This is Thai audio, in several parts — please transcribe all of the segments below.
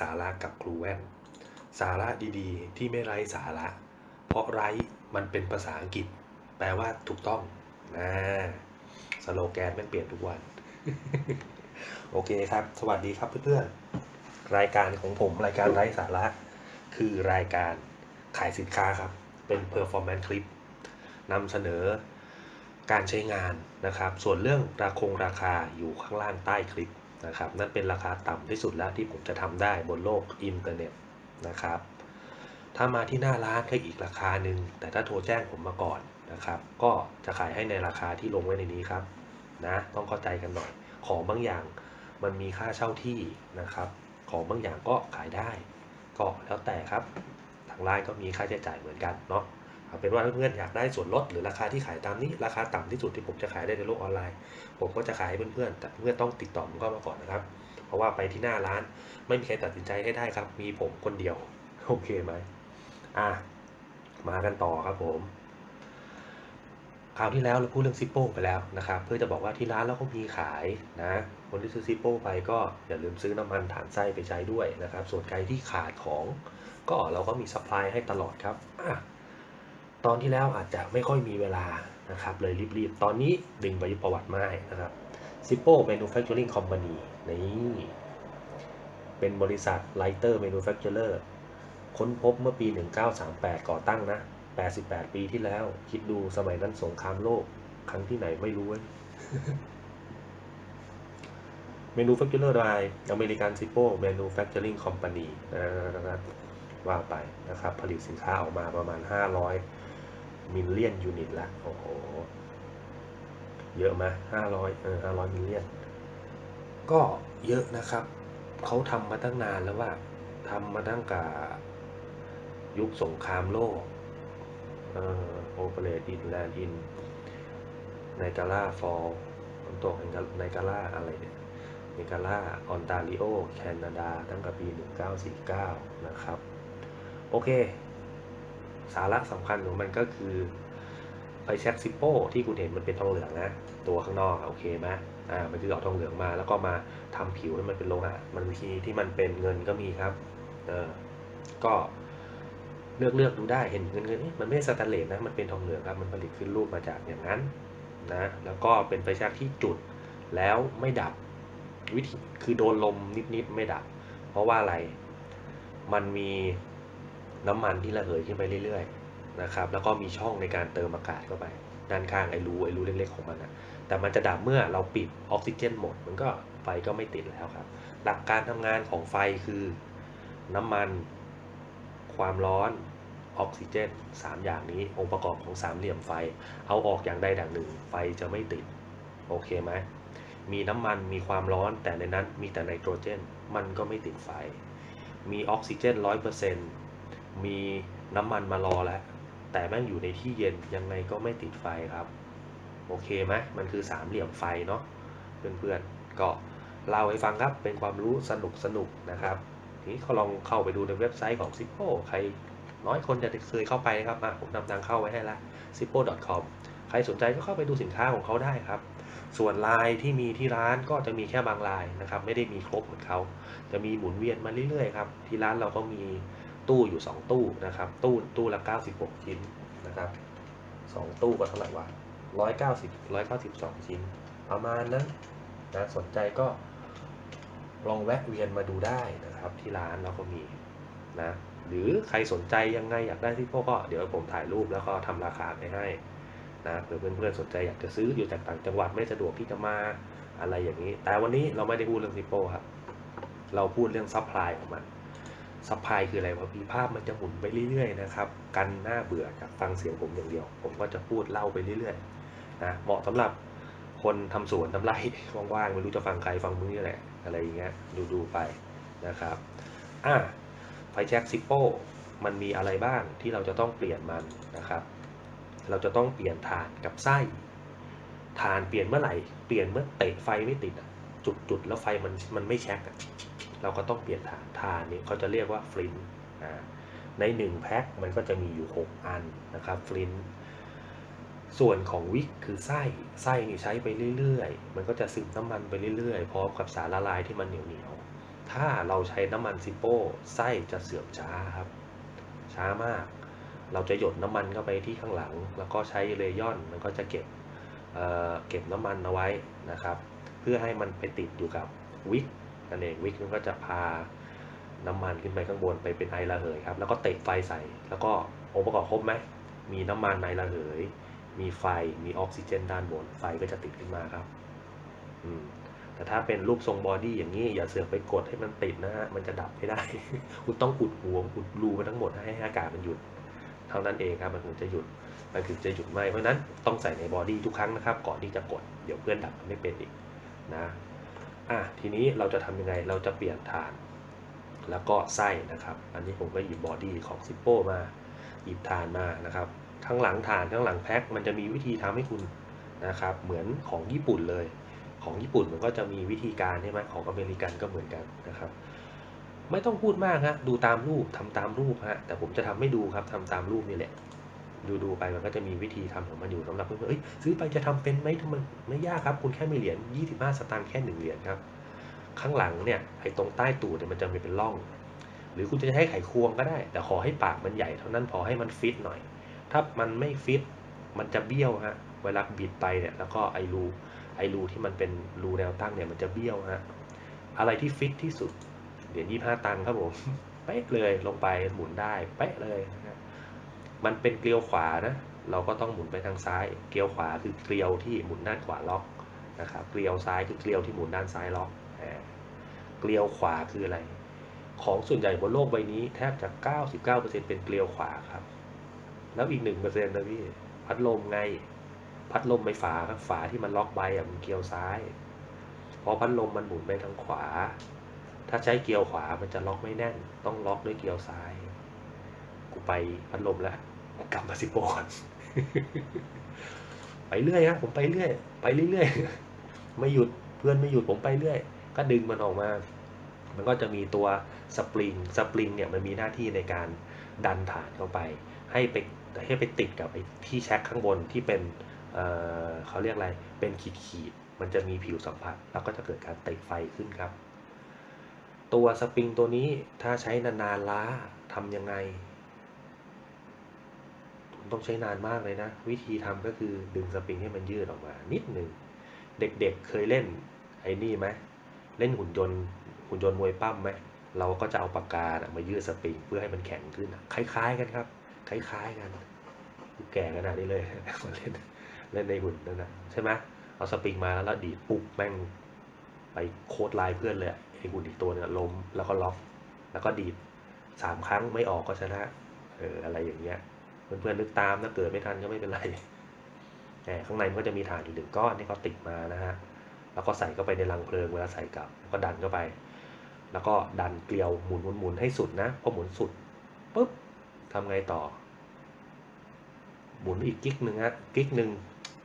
สาระกับครูแว่น สาระดีๆ ที่ไม่ไร้สาระ เพราะไร้มันเป็นภาษาอังกฤษ แปลว่าถูกต้องนะสโลแกนแม่งเปลี่ยนทุกวัน โอเคครับ สวัสดีครับเพื่อนๆ รายการของผมรายการไร้สาระ คือรายการขายสินค้าครับ เป็น performance clip นำเสนอการใช้งานนะครับ ส่วนเรื่องราคงราคาอยู่ข้างล่างใต้คลิป นะครับนั่นเป็นราคาต่ำที่สุดแล้วที่ผมจะทำได้บนโลกอินเทอร์เน็ตนะครับ ถ้ามาที่หน้าร้านก็อีกราคาหนึ่งแต่ถ้าโทรแจ้งผมมาก่อนนะครับ ก็จะขายให้ในราคาที่ลงไว้ในนี้ครับนะต้องเข้าใจกันหน่อย ของบางอย่างมันมีค่าเช่าที่นะครับ ของบางอย่างก็ขายได้ ก็แล้วแต่ครับ ทางไลน์ก็มีค่าใช้จ่ายเหมือนกันเนาะ เอาเป็นว่าเพื่อนๆอยากได้ส่วนลดหรือราคาที่ขายตามนี้ ราคาต่ำที่สุดที่ผมจะขายได้ในโลกออนไลน์ ผมก็จะขายให้เพื่อนๆแต่เพื่อนต้องติดต่อผมเข้ามาก่อนนะครับ เพราะว่าไปที่หน้าร้านไม่มีใครตัดสินใจให้ได้ครับ มีผมคนเดียวโอเคไหมอะมากันต่อครับผมคราวที่แล้วเราพูดเรื่องซิปโป้ไปแล้วนะครับ เพื่อจะบอกว่าที่ร้านเราก็มีขายนะคนที่ซื้อซิปโป้ไปก็อย่าลืมซื้อน้ำมันฐานไส้ไปใช้ด้วยนะครับ ส่วนใครที่ขาดของก็เราก็มีซัพพลายให้ตลอดครับอะ ตอนที่แล้วอาจจะไม่ค่อยมีเวลานะครับเลยรีบๆ ตอนนี้ดึงไปประวัติมาให้นะครับ Zippo Manufacturing Company นี่เป็นบริษัท Lighter Manufacturer ค้นพบเมื่อปี 1938 ก่อตั้งนะ 88 ปีที่แล้ว คิดดูสมัยนั้นสงครามโลก ครั้งที่ไหนไม่รู้เว้ย Manufacturer by American Zippo Manufacturing Company นะครับว่าไปนะครับ ผลิตสินค้าออกมาประมาณ 500 มิลเลียนยูนิตละโอ้โห เยอะไหม500เออ500มิลเลียน ก็เยอะนะครับ เขาทำมาตั้งนานแล้วว่าทำมาตั้งแต่ยุคสงครามโลกโอเปเรตอินแลนด์อินไนกาล่าฟอลน้ำตกไนกาล่าอะไรเนี่ยไนกาล่าออนตาริโอ แคนาดา ตั้งแต่ปี 1949 นะครับ โอเค สาระสำคัญของมันก็คือไฟแช็กซิปโป้ที่คุณเห็นมันเป็นทองเหลืองนะ ตัวข้างนอกโอเคไหมอ่ามันคือเอาทองเหลืองมา แล้วก็มาทำผิวให้มันเป็นโลหะมันมีที่มันเป็นเงินก็มีครับเออก็เลือกเลือกดูได้เห็นเงินเงินมันไม่ใช่สแตนเลสนะมันเป็นทองเหลืองครับมันผลิตขึ้นรูปมาจากอย่างนั้นนะแล้วก็เป็นไฟแช็กที่จุดแล้วไม่ดับวิธีคือโดนลมนิดๆไม่ดับ เพราะว่าอะไรมันมี น้ำมันที่ระเหยขึ้นไปเรื่อยๆนะครับแล้วก็มีช่องในการเติมอากาศเข้าไป ด้านข้างไอ้รูไอ้รูเล็กๆของมันนะแต่มันจะดับเมื่อเราปิดออกซิเจนหมด มันก็ไฟก็ไม่ติดแล้วครับ หลักการทำงานของไฟคือน้ำมัน ความร้อนออกซิเจน 3 อย่างนี้องค์ประกอบของสามเหลี่ยมไฟ เอาออกอย่างใดอย่างหนึ่ง ไฟจะไม่ติด โอเคไหมมีน้ำมันมีความร้อนแต่ในนั้นมีแต่ไนโตรเจน มันก็ไม่ติดไฟ มีออกซิเจนร้อยเปอร์เซ็นต์ มีน้ำมันมารอแล้ว แต่แม่งอยู่ในที่เย็นยังไงก็ไม่ติดไฟครับ โอเคไหมมันคือสามเหลี่ยมไฟเนาะเพื่อนๆก็เล่าให้ฟังครับเป็นความรู้สนุกสนุกนะครับทีนี้เขาลองเข้าไปดูในเว็บไซต์ของ Zippo ใครน้อยคนจะเคยเข้าไปนะครับอะผมนำทางเข้าไว้ให้ละ zippo.com ใครสนใจก็เข้าไปดูสินค้าของเขาได้ครับ ส่วนลายที่มีที่ร้านก็จะมีแค่บางลายนะครับ ไม่ได้มีครบเหมือนเขา จะมีหมุนเวียนมาเรื่อยๆครับ ที่ร้านเราก็มี ตู้อยู่ 2 ตู้นะครับ ตู้ตู้ละ 96 ชิ้นนะครับ 2 ตู้ก็เท่าไหร่วะ190 192 ชิ้น ประมาณนั้นนะสนใจก็ลองแวะเวียนมาดูได้นะครับ ที่ร้านเราก็มีนะหรือใครสนใจยังไงอยากได้ที่พวกก็เดี๋ยวผมถ่ายรูปแล้วก็ทำราคาไปให้นะเผื่อเพื่อนๆสนใจอยากจะซื้ออยู่จากต่างจังหวัดไม่สะดวกที่จะมาอะไรอย่างนี้ แต่วันนี้เราไม่ได้พูดเรื่องซิโป้ครับ เราพูดเรื่องซัพพลายของมัน ซัพพลายคืออะไรวะพี่ภาพมันจะหมุนไปเรื่อยๆนะครับ กันหน้าเบื่อจากฟังเสียงผมอย่างเดียว ผมก็จะพูดเล่าไปเรื่อยๆนะเหมาะสำหรับคนทำสวนทำไร่ว่างๆไม่รู้จะฟังใครฟังมึงนี่แหละอะไรอย่างเงี้ยดูๆไปนะครับอะไฟแช็กซิปโป้มันมีอะไรบ้างที่เราจะต้องเปลี่ยนมันนะครับ เราจะต้องเปลี่ยนฐานกับไส้ฐานเปลี่ยนเมื่อไหร่ เปลี่ยนเมื่อเตะไฟไม่ติดจุดจุดแล้วไฟมันมันไม่แช็กอะ เราก็ต้องเปลี่ยนฐานฐานนี้เขาจะเรียกว่าฟลินในหนึ่งแพ็คมันก็จะมีอยู่ 6 อันนะครับฟลินส่วนของวิกคือไส้ไส้นี่ใช้ไปเรื่อยๆ มันก็จะซึมน้ำมันไปเรื่อยๆพร้อมกับสารละลายที่มันเหนียวๆถ้าเราใช้น้ำมันซิโป้ไส้จะเสื่อมช้าครับ ช้ามาก เราจะหยดน้ำมันเข้าไปที่ข้างหลัง แล้วก็ใช้เรยอนมันก็จะเก็บเเก็บน้ำมันเอาไว้นะครับ เพื่อให้มันไปติดอยู่กับวิก นั่นเองวิกมันก็จะพาน้ำมันขึ้นไปข้างบนไปเป็นไอระเหยครับ แล้วก็เตะไฟใส่ แล้วก็องค์ประกอบครบไหมมีน้ำมันไอระเหย มีไฟมีออกซิเจนด้านบนไฟก็จะติดขึ้นมาครับอืมแต่ถ้าเป็นรูปทรงบอดี้อย่างนี้อย่าเสือกไปกดให้มันติดนะฮะมันจะดับไม่ได้ คุณต้องอุดหัวอุดรูมันทั้งหมดให้อากาศมันหยุด เท่านั้นเองครับมันถึงจะหยุดมันถึงจะหยุดไหมเพราะฉะนั้นต้องใส่ในบอดี้ทุกครั้งนะครับ ก่อนที่จะกดเดี๋ยวเพื่อนดับมันไม่เป็นอีกนะ อะทีนี้เราจะทำยังไงเราจะเปลี่ยนฐาน แล้วก็ไส้นะครับ อันนี้ผมก็หยิบบอดี้ของซิปโป้มาหยิบฐานมานะครับ ข้างหลังฐานข้างหลังแพ็คมันจะมีวิธีทำให้คุณนะครับ เหมือนของญี่ปุ่นเลย ของญี่ปุ่นมันก็จะมีวิธีการใช่ไหมของอเมริกันก็เหมือนกันนะครับ ไม่ต้องพูดมากฮะดูตามรูปทำตามรูปฮะแต่ผมจะทำให้ดูครับทำตามรูปนี่แหละ ดูดูไปมันก็จะมีวิธีทำของมันอยู่สำหรับเพื่อนๆเอ้ยซื้อไปจะทำเป็นไหมทำมันไม่ยากครับ คุณแค่มีเหรียญ25 สตางค์แค่หนึ่งเหรียญครับ ข้างหลังเนี่ยไอ้ตรงใต้ตูดเนี่ยมันจะมีเป็นร่อง หรือคุณจะให้ไขควงก็ได้ แต่ขอให้ปากมันใหญ่เท่านั้นพอให้มันฟิตหน่อย ถ้ามันไม่ฟิตมันจะเบี้ยวฮะเวลาบิดไปเนี่ยแล้วก็ไอรูไอรูที่มันเป็นรูแนวตั้งเนี่ยมันจะเบี้ยวฮะอะไรที่ฟิตที่สุดเหรียญยี่ห้าตังค์ครับผมเป๊ะเลยลงไปหมุนได้เป๊ะเลย มันเป็นเกลียวขวานะ เราก็ต้องหมุนไปทางซ้าย เกลียวขวาคือเกลียวที่หมุนด้านขวาล็อกนะครับ เกลียวซ้ายคือเกลียวที่หมุนด้านซ้ายล็อก เกลียวขวาคืออะไร ของส่วนใหญ่บนโลกใบนี้แทบจะ 99%เป็นเกลียวขวาครับ แล้วอีก 1%นะพี่ พัดลมไง พัดลมไม่ฝาครับ ฝาที่มันล็อกใบอะมันเกลียวซ้าย พอพัดลมมันหมุนไปทางขวา ถ้าใช้เกลียวขวามันจะล็อกไม่แน่น ต้องล็อกด้วยเกลียวซ้าย กูไปพัดลมแล้ว กลับมาสิโปก่อนไปเรื่อยฮะผมไปเรื่อย ไปเรื่อยๆไม่หยุดเพื่อนไม่หยุดผมไปเรื่อย ก็ดึงมันออกมา มันก็จะมีตัวสปริงสปริงเนี่ยมันมีหน้าที่ในการดันฐานเข้าไป ให้ไปให้ไปติดกับไอ้ที่แช็คข้างบนที่เป็นเเขาเรียกอะไรเป็นขีดขีดมันจะมีผิวสัมผัส แล้วก็จะเกิดการติดไฟขึ้นครับ ตัวสปริงตัวนี้ถ้าใช้นานๆล้าทำยังไง ต้องใช้นานมากเลยนะ วิธีทำก็คือดึงสปริงให้มันยืดออกมา นิดหนึ่งเด็กๆเคยเล่นไอ้นี่ไหมเล่นหุ่นยนต์หุ่นยนต์มวยปั้มไหมเราก็จะเอาปากกานะมายืดสปริงเพื่อให้มันแข็งขึ้นคล้าย ๆ กันครับ คล้าย ๆ กันแก่ขนาดนี้เลยเล่นเล่นในหุ่นนั่นนะใช่ไหมเอาสปริงมาแล้วแลดีดปุ๊บแม่งไปโค้ดลน์เพื่อนเลยไอ้หุ่นอีกตัวเนี่ยล้มแล้วก็ล็อก แล้วก็ดีดสามครั้งไม่ออกก็ชนะเอออะไรอย่างเงี้ย เพื่อนๆนึกตามนะเกิดไม่ทันก็ไม่เป็นไรแต่ข้างในมันก็จะมีฐานอยู่หนึ่งก้อนที่เขาติดมานะฮะ แล้วก็ใส่เข้าไปในรังเพลิงเวลาใส่กลับก็ดันเข้าไป แล้วก็ดันเกลียวหมุนหมุนหมุนให้สุดนะพอหมุนสุดปุ๊บทำไงต่อ หมุนอีกกิ๊กหนึ่งฮะกิ๊กหนึ่ง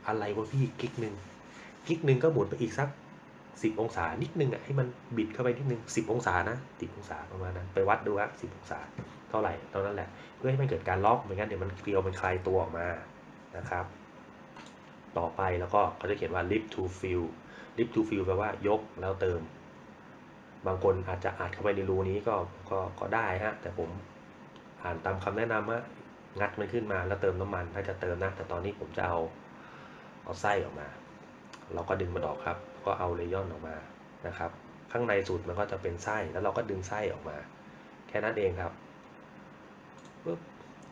อะไรวะพี่กิ๊กหนึ่งกิ๊กหนึ่งก็หมุนไปอีกสักสิบองศานิดนึงอะให้มันบิดเข้าไปนิดนึงสิบองศานะสิบองศาประมาณนั้นไปวัดดูครับสิบองศา เท่าไหร่เท่านั้นแหละ เพื่อให้มันเกิดการล็อกไม่งั้นเดี๋ยวมันเกลียวมันคลายตัวออกมานะครับ ต่อไปแล้วก็เขาจะเขียนว่า lift to fill lift to fill แปลว่ายกแล้วเติม บางคนอาจจะอัดเข้าไปในรูนี้ก็ก็ก็ได้ฮะแต่ผมอ่านตามคำแนะนำว่างัดมันขึ้นมาแล้วเติมน้ำมัน ถ้าจะเติมนะแต่ตอนนี้ผมจะเอาเอาไส้ออกมา เราก็ดึงมันออกครับ ก็เอาเลยอนออกมานะครับ ข้างในสุดมันก็จะเป็นไส้แล้วเราก็ดึงไส้ออกมา แค่นั้นเองครับ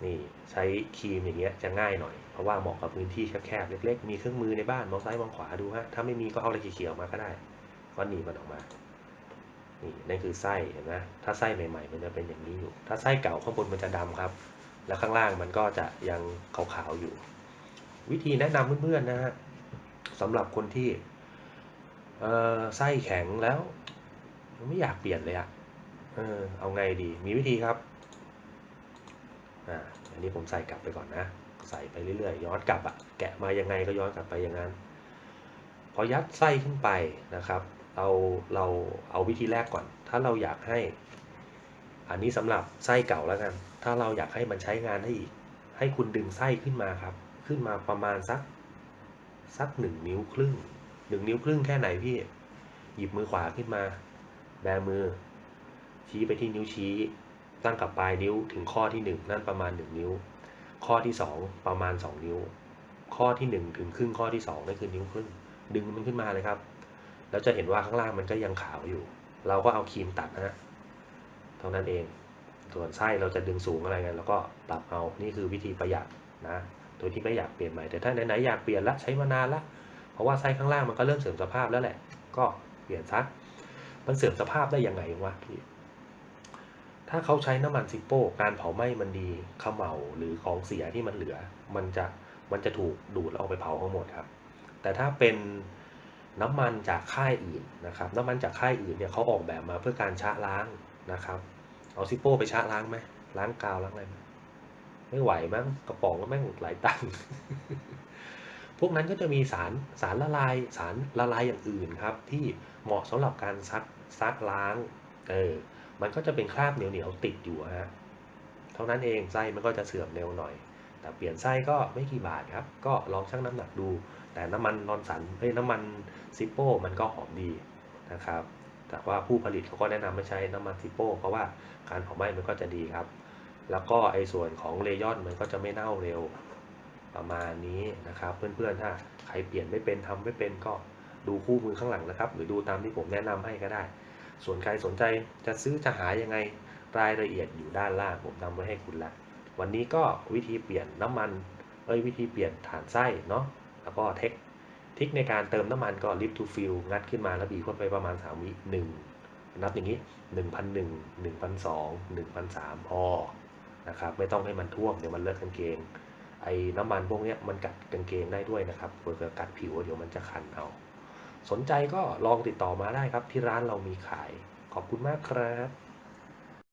นี่ใช้ครีมอย่างเงี้ยจะง่ายหน่อย เพราะว่าเหมาะกับพื้นที่แคบๆเล็ก ๆ มีเครื่องมือในบ้านมองซ้ายมองขวาดูฮะถ้าไม่มีก็เอาอะไรเขียวๆออกมาก็ได้ก็หนีมันออกมา นี่นั่นคือไส้เห็นไหมถ้าไส้ใหม่ ๆ มันจะเป็นอย่างนี้อยู่ ถ้าไส้เก่าข้างบนมันจะดำครับ แล้วข้างล่างมันก็จะยังขาวๆอยู่ วิธีแนะนำเพื่อนๆนะฮะสำหรับคนที่เอไส้แข็งแล้ว ไม่อยากเปลี่ยนเลยอะเออเอาไงดีมีวิธีครับ อ่าอันนี้ผมใส่กลับไปก่อนนะ ใส่ไปเรื่อยๆ ย้อนกลับอะแกะมายังไงก็ย้อนกลับไปอย่างนั้น พอยัดไส้ขึ้นไปนะครับ เราเราเอาวิธีแรกก่อน ถ้าเราอยากให้ อันนี้สำหรับไส้เก่าแล้วกัน ถ้าเราอยากให้มันใช้งานได้อีก ให้คุณดึงไส้ขึ้นมาครับ ขึ้นมาประมาณสักสักหนึ่งนิ้วครึ่งหนึ่งนิ้วครึ่งแค่ไหนพี่ หยิบมือขวาขึ้นมา แบมือ ชี้ไปที่นิ้วชี้ ตั้งกับปลายนิ้วถึงข้อที่หนึ่งนั่นประมาณหนึ่งนิ้ว ข้อที่สองประมาณสองนิ้ว ข้อที่หนึ่งถึงครึ่งข้อที่สองนั่นคือนิ้วครึ่ง ดึงมันขึ้นมาเลยครับ แล้วจะเห็นว่าข้างล่างมันก็ยังขาวอยู่ เราก็เอาครีมตัดนะฮะเท่านั้นเอง ส่วนไส้เราจะดึงสูงอะไรกันเราก็ปรับเอานี่คือวิธีประหยัดนะโดยที่ไม่อยากเปลี่ยนใหม่แต่ถ้าไหนๆอยากเปลี่ยนละใช้มานานละเพราะว่าไส้ข้างล่างมันก็เริ่มเสื่อมสภาพแล้วแหละ ก็เปลี่ยนซะมันเสื่อมสภาพได้ยังไงวะพี่ ถ้าเขาใช้น้ำมันซิปโป้การเผาไหม้มันดีขมเหลาหรือของเสียที่มันเหลือ มันจะมันจะถูกดูดแล้วเอาไปเผาทั้งหมดครับ แต่ถ้าเป็นน้ำมันจากค่ายอื่นนะครับ น้ำมันจากค่ายอื่นเนี่ยเขาออกแบบมาเพื่อการชะล้างนะครับ เอาซิปโป้ไปชะล้างไหมล้างกาวล้างอะไรไหมไม่ไหวมั้งกระป๋องก็แม่งหลายตังค์พวกนั้นก็จะมีสารสารละลายสารละลายอย่างอื่นครับ ที่เหมาะสำหรับการซักซักล้างเออ มันก็จะเป็นคราบเหนียวๆติดอยู่ฮะเท่านั้นเองไส้มันก็จะเสื่อมเร็วหน่อย แต่เปลี่ยนไส้ก็ไม่กี่บาทครับ ก็ลองชั่งน้ำหนักดู แต่น้ำมันนอนสันเอ้ยน้ำมันซิปโป้มันก็หอมดีนะครับ แต่ว่าผู้ผลิตเขาก็แนะนำไม่ใช้น้ำมันซิปโป้เพราะว่าการเผาไหม้มันก็จะดีครับ แล้วก็ไอ้ส่วนของเลยอนมันก็จะไม่เน่าเร็วประมาณนี้นะครับ เพื่อนๆถ้าใครเปลี่ยนไม่เป็นทำไม่เป็นก็ดูคู่มือข้างหลังนะครับ หรือดูตามที่ผมแนะนำให้ก็ได้ ส่วนใครสนใจจะซื้อจะหายังไงรายละเอียดอยู่ด้านล่างผมทำไว้ให้คุณละวันนี้ก็วิธีเปลี่ยนน้ำมันเอ้ยวิธีเปลี่ยนฐานไส้เนาะแล้วก็เทคทิคในการเติมน้ำมันก็ lift to fill งัดขึ้นมาแล้วบีบเข้าไปประมาณ3วิหนึ่งนับอย่างนี้1,001 1,002 1,003พอนะครับไม่ต้องให้มันท่วมเดี๋ยวมันเลอะกางเกงไอ้น้ำมันพวกนี้มันกัดกางเกงได้ด้วยนะครับเผื่อกัดผิวเดี๋ยวมันจะคันเอา สนใจก็ลองติดต่อมาได้ครับที่ร้านเรามีขาย ขอบคุณมากครับ